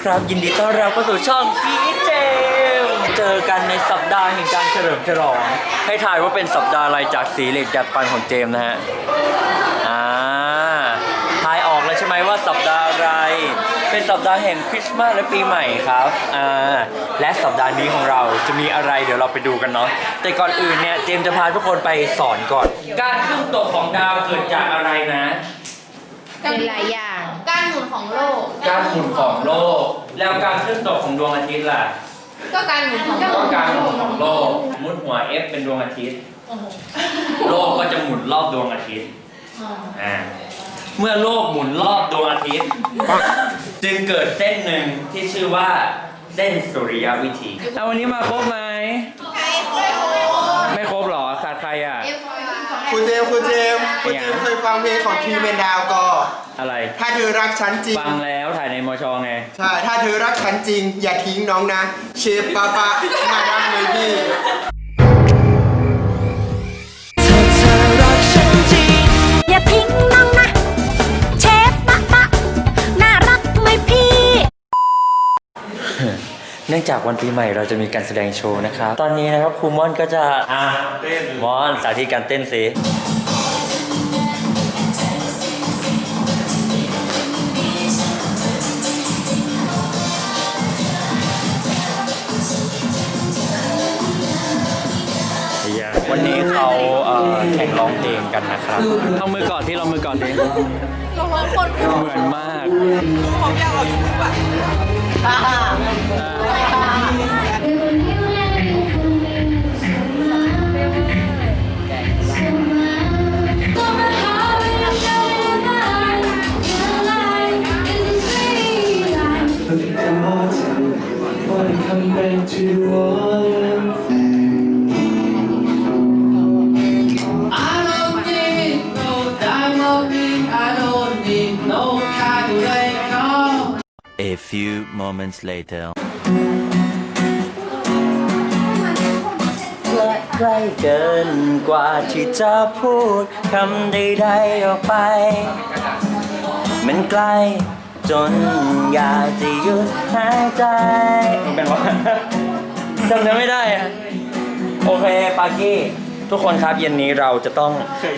ครับ ยินดีต้อนรับเข้าสู่ช่องพีเจมเจอกันในสัปดาห์แห่งการเฉลิมฉลอง ให้ทายว่าเป็นสัปดาห์อะไรจากสีเหล็กดัดฟันของเจมส์นะฮะ อ่า ทายออกแล้วใช่ไหมว่าสัปดาห์อะไร เป็นสัปดาห์แห่งคริสต์มาสและปีใหม่ครับ อ่า และสัปดาห์นี้ของเราจะมีอะไรเดี๋ยวเราไปดูกันเนาะ แต่ก่อนอื่นเนี่ยเจมส์จะพาทุกคนไปสอนก่อน การขึ้นตกของดาวเกิดจากอะไรนะ เป็นหลายอย่าง การหมุนของโลก การหมุนของโลก แล้วการขึ้นตกของดวงอาทิตย์ล่ะ ก็การหมุนของโลก็กการหมุนของโลกสมมุดหัว F เป็นดวงอาทิตย์ โลกก็จะหมุนรอบดวงอาทิตย์อ่าเมื่อโลกหมุนรอบดวงอาทิตย์ จึงเกิดเส้นหนึ่งที่ชื่อว่าเส้นสุริยวิถี เอาวันนี้มาครบไหมไม่ครบหรอขาดใครอะ คุณเจมส์คุณเจมส์คุณเจมส์เคยฟังเพลงของทีเมนดาวก็อะไร ถ้าเธอรักฉันจริง ฟังแล้วถ่ายในมชไง ใช่ ถ้าเธอรักฉันจริง อย่าทิ้งน้องนะ เชฟปาปาน่ารักเลยพี่ จากวันปีใหม่เราจะมีการแสดงโชว์นะครับ ตอนนี้นะครับครูม่อนก็จะอ่าเต้นมอนสาธิตการเต้นสิวันนี้เขาเอ่อแข่งร้องเพลงกันนะครับเอามือก่อนที่เรามือก่อนดิเราร้องคนเหมือนมาก Come A few moments later. ใกล้เกินกว่าที่จะพูดคำใดๆออกไป มันไกล้จนอยากจะหยุดหายใจเป็นวะ จำเนื้อไม่ได้อะโอเคปากี้ ทุกคนครับเย็นนี้เราจะต้อง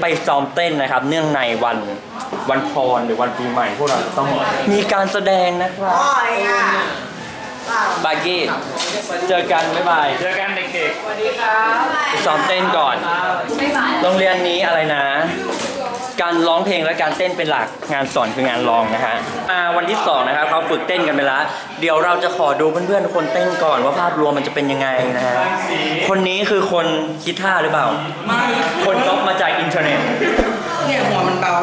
ไปซ้อมเต้นนะครับ เนื่องในวันวันพรหรือวันปีใหม่พวกเราจะต้องมีการแสดงนะครับปากี้ เจอกัน บ๊ายบาย เจอกันเด็กๆสวัสดีครับซ้อมเต้นก่อน โรงเรียนนี้อะไรนะ การร้องเพลงและการเต้นเป็นหลักงานสอนคืองานรองนะฮะมาวันที่สองนะครับเขาฝึกเต้นกันไปแล้วเดี๋ยวเราจะขอดูเพื่อนๆทุกคนเต้นก่อนว่าภาพรวมมันจะเป็นยังไงนะฮะคนนี้คือคนคิดท่าหรือเปล่า คนก๊อปมาจากอินเทอร์เน็ตเนี่ยหัวมันเบา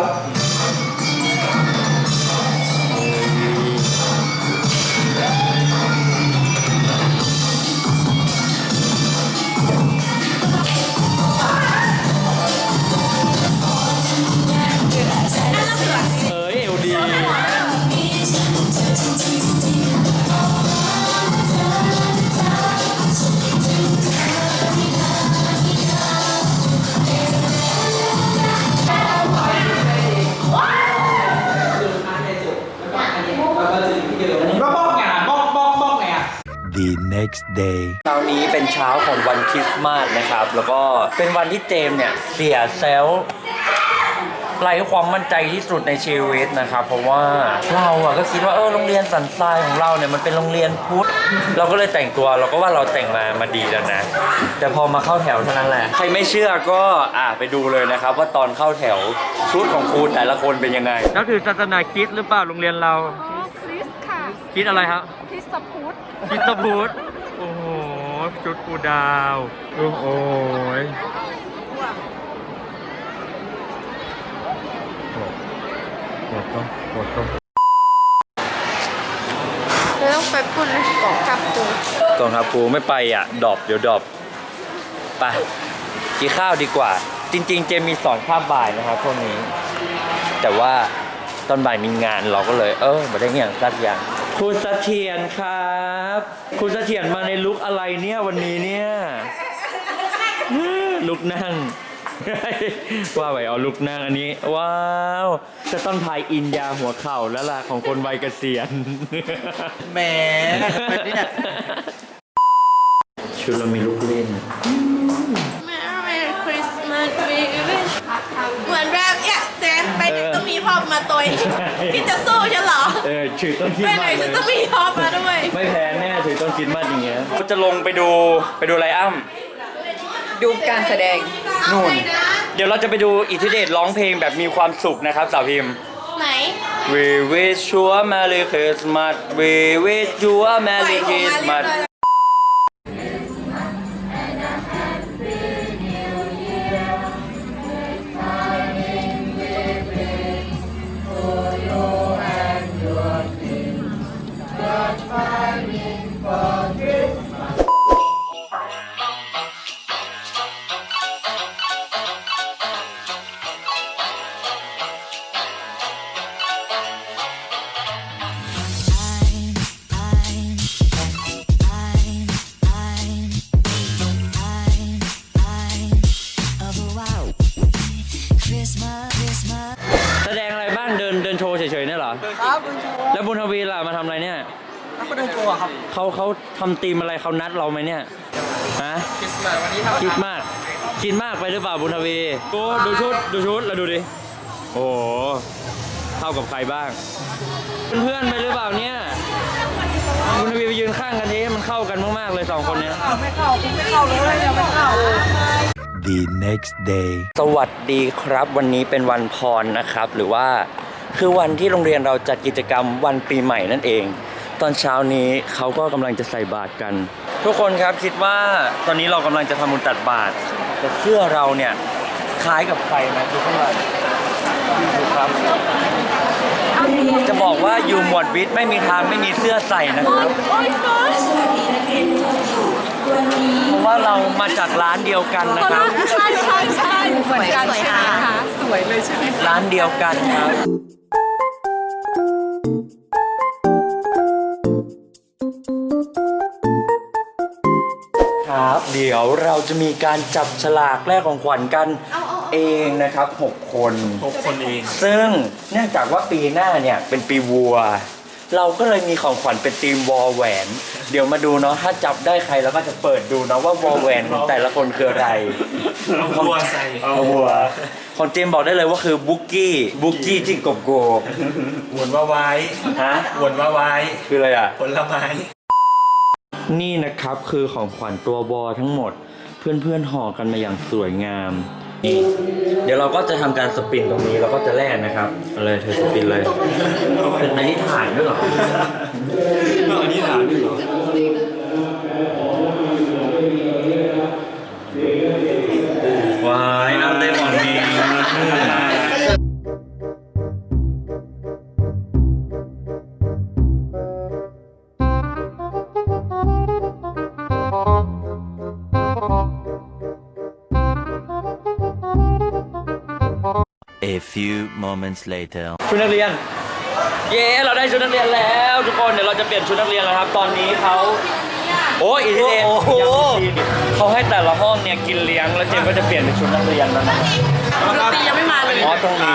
next day. เช้านี้เป็นเช้าของวันคริสต์มาสนะครับ แล้วก็เป็นวันที่เจมส์เนี่ยเสียเซลล์ไร้ความมั่นใจที่สุดในชีวิตนะครับ เพราะว่าเราอะก็คิดว่าเออโรงเรียนสันทรายของเราเนี่ยมันเป็นโรงเรียนพุทธเราก็เลยแต่งตัวเราก็ว่าเราแต่งมามาดีแล้วนะ แต่พอมาเข้าแถวเท่านั้นแหละใครไม่เชื่อก็อะไปดูเลยนะครับ ว่าตอนเข้าแถวชุดของครูแต่ละคนเป็นยังไงก็คือศาสนาคริสต์หรือเปล่าโรงเรียนเราคริสค่ะคริดอะไรครับคริสพุทธคริสตพุทธโอ้โห ชุดปูดาวโอ้โหยกดต้องกดต้องเราต้องไปพูดในกล่องครับตูกองทัพปูไม่ไปอะดรอปเดี๋ยวดรอปไปกินข้าวดีกว่า จริง ๆ เจมมีสอนข้ามบ่ายนะครับพวกนี้ แต่ว่าตอนบ่ายมีงานเราก็เลย เออมาได้อย่างสักอย่าง คุณเสถียรครับ คุณเสถียรมาในลุกอะไรเนี่ยวันนี้เนี่ยลุกนั่ง ว่าไปเอาลุกนั่งอันนี้ ว้าว จะต้องทายอินยาหัวเข่าแล้วล่ะของคนวัยเกษียณแหมเนี่ยชุดเรามีลูกเล่น Merry Christmas we wish เหมือนแบบเนี่ยเจมไปไหนต้องมีพ่อมาตัวพี่จะสู้ฉันเหรอ เออถือต้นคิดไปไหนมากเลฉันย ต้องมีพ่อมาด้วย ไม่แพ้แน่ถือต้นคิดมากอย่างเงี้ยก็จะลงไปดูไปดูไรอัมดูการแสดง นู่น เดี๋ยวเราจะไปดูอิทธิเดชร้องเพลงแบบมีความสุขนะครับสาวพิมพ์ ไหน We wish you a Merry Christmas We wish you a Merry Christmas แสดงอะไรบ้างเดินเดินโชว์เฉยๆเนี่ยเหรอ ครับแล้วบุญทวีล่ะมาทำอะไรเนี่ยเขาเดินโชว์ครับเขาเขาทำธีมอะไรเขานัดเราไหมเนี่ยฮะคริสต์มาสวันนี้คิดมาก คิดมากไปหรือเปล่าบุญทวีดูดูชุดดูชุดแล้วดูดิโอ้โหเข้ากับใครบ้าง เพื่อนๆไปหรือเปล่าเนี่ยบุญทวีไปยืนข้างกันทีมันเข้ากันมากๆเลยสองคนเนี้ย The next day. สวัสดีครับ วันนี้เป็นวันพรนะครับ หรือว่าคือวันที่โรงเรียนเราจัดกิจกรรมวันปีใหม่นั่นเอง ตอนเช้านี้เขาก็กำลังจะใส่บาตรกัน ทุกคนครับคิดว่าตอนนี้เรากำลังจะทำบุญตัดบาตรแต่เสื้อเราเนี่ยคล้ายกับใครนะดูข้างหลังดูครับ จะบอกว่าอยู่หมวดวิทย์ไม่มีทางไม่มีเสื้อใส่นะครับ เพราะว่าเรามาจากร้านเดียวกันนะครับ ใช่ใช่ใช่เหมือนกันใช่ไหมคะสวยเลยใช่ไหมร้านเดียวกันครับ ครับ เดี๋ยวเราจะมีการจับฉลากแลกของขวัญกันเองนะครับ 6 คน 6 คนเอง ซึ่งเนื่องจากว่าปีหน้าเนี่ยเป็นปีวัว เราก็เลยมีของขวัญเป็นทีมวอลแหวน เดี๋ยวมาดูเนาะถ้าจับได้ใครเราก็จะเปิดดูเนาะว่าวอลแหวนของแต่ละคนคืออะไร เอาวัวใส่เอาวัวของเจมส์บอกได้เลยว่าคือบุกกี้บุกกี้จิ้งกบโกบวนว่าไว้ฮะวนว่าไว้คืออะไรอะผลไม้นี่นะครับคือของขวัญตัววอทั้งหมด เพื่อนๆห่อกันมาอย่างสวยงาม นี่เดี๋ยวเราก็จะทำการสปินตรงนี้เราก็จะแลกนะครับเอาเลยเธอสปินเลยอันนี้ถ่ายด้วยเหรอ few moments later. ชุดนักเรียน เย้ เราได้ชุดนักเรียนแล้วทุกคน เดี๋ยวเราจะเปลี่ยนชุดนักเรียนแล้วครับ ตอนนี้เขา โอ้ยอีทีเดนเขาให้แต่ละห้องเนี่ยกินเลี้ยง แล้วเจมส์ก็จะเปลี่ยนเป็นชุดนักเรียนแล้วนะดนตรียังไม่มาเลย อ๋อตรงนี้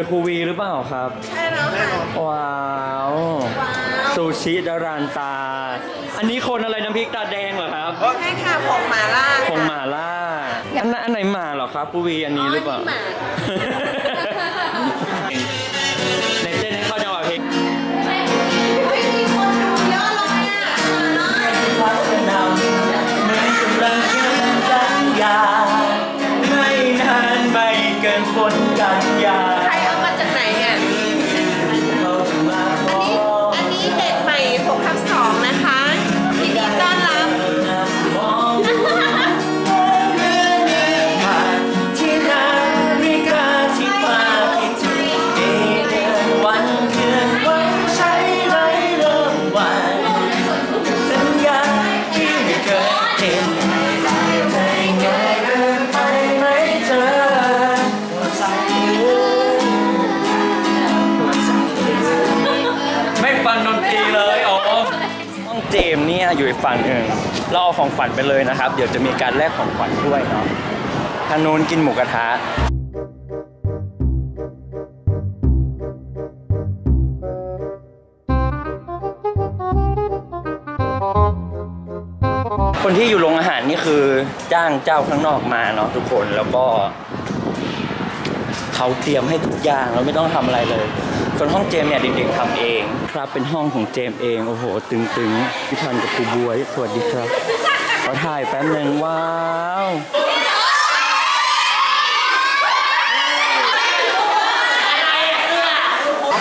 ยครูวีหรือเปล่าครับ ใช่แล้วค่ะว้าวซูชิดารานตา อันนี้คนอะไรน้ำพริกตาแดงเหรอครับใช่ค่ะผงหมาล่าผงหมาล่าอันนั้นอันไหนหมาเหรอครับปูวีอันนี้หรือเปล่าอ๋ออันนี้หมาในเต้นให้เข้าจังหวะเพลงเฮ้ยมีคนดูเยอะเลยอะ ทีเลยอ๋อห้องเจมเนี่ยอยู่อีกฝั่งหนึ่งเราเอาของขวัญไปเลยนะครับ เดี๋ยวจะมีการแลกของขวัญด้วยเนาะทางนู้นกินหมูกระทะคนที่อยู่โรงอาหารนี่คือจ้างเจ้าข้างนอกมาเนาะทุกคนแล้วก็ เขาเตรียมให้ทุกอย่างเราไม่ต้องทำอะไรเลยส่วนห้องเจมส์เนี่ยเด็กๆทำเอง ครับเป็นห้องของเจมส์เองโอ้โห ตึงๆพี่ทันกับครูบวยสวัสดีครับขอถ่ายแป๊บหนึ่งว้าว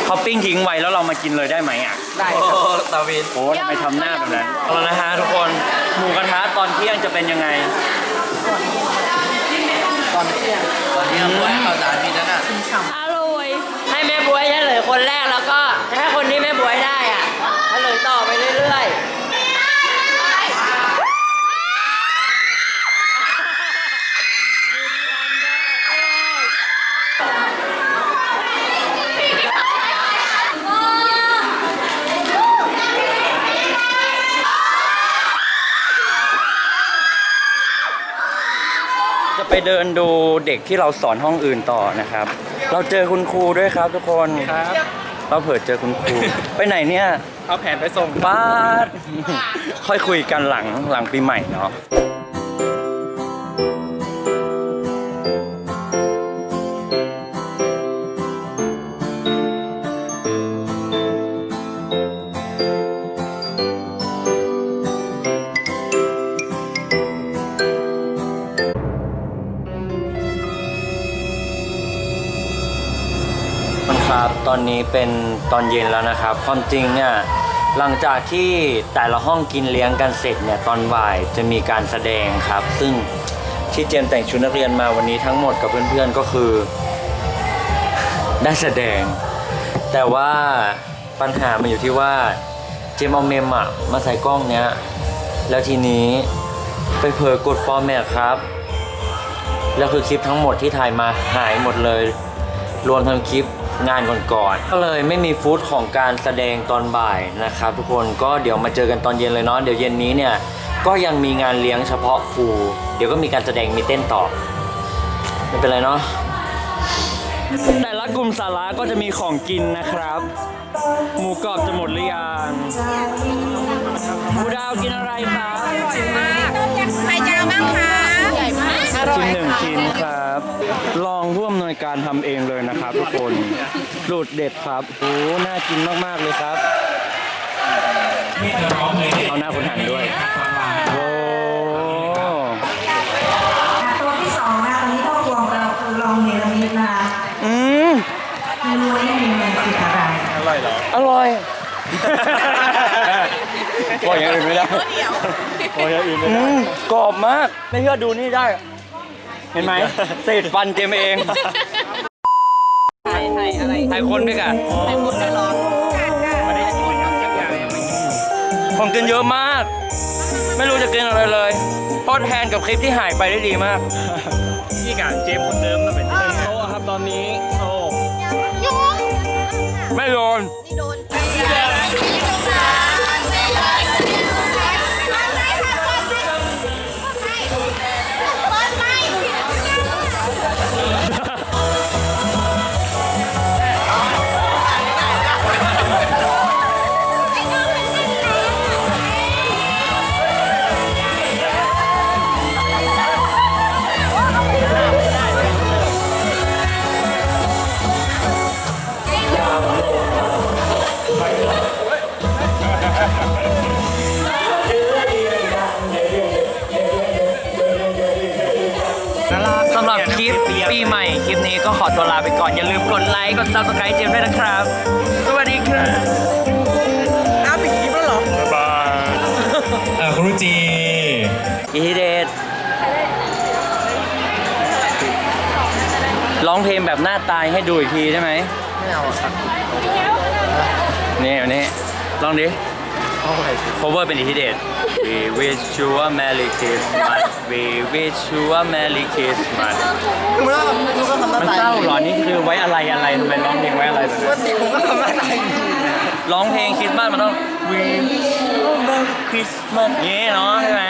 เขาปิ้งทิ้งไว้แล้วเรามากินเลยได้ไหมอะได้โอ้ตาวินโอ้ทำไมทำหน้าแบบนั้นเอาละนะฮะทุกคนหมูกระทะตอนเที่ยงจะเป็นยังไงตอน นี้เราไว้ข่าวสารมีนั่นน่ะอร่อย ให้แม่บวยเฉลยคนแรกแล้วก็ถ้าคนที่แม่บวยได้อะเฉลยต่อไปเรื่อยๆ จะ ไปเดินดูเด็กที่เราสอนห้องอื่นต่อนะครับ เราเจอคุณครูด้วยครับทุกคนครับเราเผื่อเจอคุณครู ไปไหนเนี่ย เอาแผนไปส่งบ้านค่อยคุยกันหลังหลังปีใหม่เนาะ ตอนนี้เป็นตอนเย็นแล้วนะครับ ความจริงเนี่ยหลังจากที่แต่ละห้องกินเลี้ยงกันเสร็จเนี่ยตอนบ่ายจะมีการแสดงครับ ซึ่งที่เจมแต่งชุดนักเรียนมาวันนี้ทั้งหมดกับเพื่อนๆก็คือ ได้แสดง แต่ว่าปัญหามันอยู่ที่ว่าเจมเอาเมมอะมาใส่กล้องเนี้ยแล้วทีนี้ไปเผลอกดฟอร์แมตครับ แล้วคือคลิปทั้งหมดที่ถ่ายมาหายหมดเลย รวมทั้งคลิป งานก่อนๆก็เลยไม่มีฟุตของการแสดงตอนบ่ายนะครับทุกคนก็เดี๋ยวมาเจอกันตอนเย็นเลยเนาะเดี๋ยวเย็นนี้เนี่ยก็ยังมีงานเลี้ยงเฉพาะครูเดี๋ยวก็มีการแสดงมีเต้นต่อไม่เป็นไรเนาะแต่ละกลุ่มสาระก็จะมีของกินนะครับ หมูกรอบจะหมดหรือยังหมูดาวกินอะไรครับใครจะเอาบ้างคะ ใหญ่มากชิ้นหนึ่งชิ้นครับลองร่วมหน่วยการทำเองเลยนะครับทุกคนสูตรเด็ดครับโอ้น่ากินมากๆเลยครับเอาหน้าคุณหันด้วยโอ้ตัวที่สองนะตอนนี้ครอบครัวของเราคือลองเนรมิตนะคะอืมไม่รู้ว่ามีเมนูอะไรอร่อยเหรออร่อยบอกอย่างอื่นไม่ได้เดี๋ยวโอ้ยอย่างอื่นไม่อืได้มกรอบมากไม่เชื่อดูนี่ได้ เห็นไหมเศษฟันเจมเองไทยไทยอะไรไทยคนด้วยกันผมกินเยอะมาก ไม่รู้จะกินอะไรเลยทดแทนกับคลิปที่หายไปได้ดีมากพี่กะเจมส์คนเดิมมาเป็นเต็มโต๊ะครับตอนนี้โอ้ไม่โดนนี่โดน ก็ขอตัวลาไปก่อน อย่าลืมกดไลค์ กด subscribe เจมส์ด้วยนะครับ สวัสดีครับอ้าวปิดคลิปแล้วเหรอ บ๊ายบายอะครูจี อีทีเดทร้องเพลงแบบหน้าตายให้ดูอีกทีได้ไหมไม่เอาครับนี่แบบนี้ลองดิเอาไป cover เป็นอีทีเดท We wish you a Merry Christmas We wish you a Merry Christmas คุณไม่ต้องคุณก็ทำหน้ามันตาเศร้าเหรอ นี่คือไว้อะไรอะไรทำไมร้องเพลงไว้อะไรแบบปนั้กนติผมก็ทำหน้าตาอย่างนี้ร้องเพลงคริสต์มาสมันต้อง We wish you a Merry คริสต์มาสเงี้เนาะใช่ไหม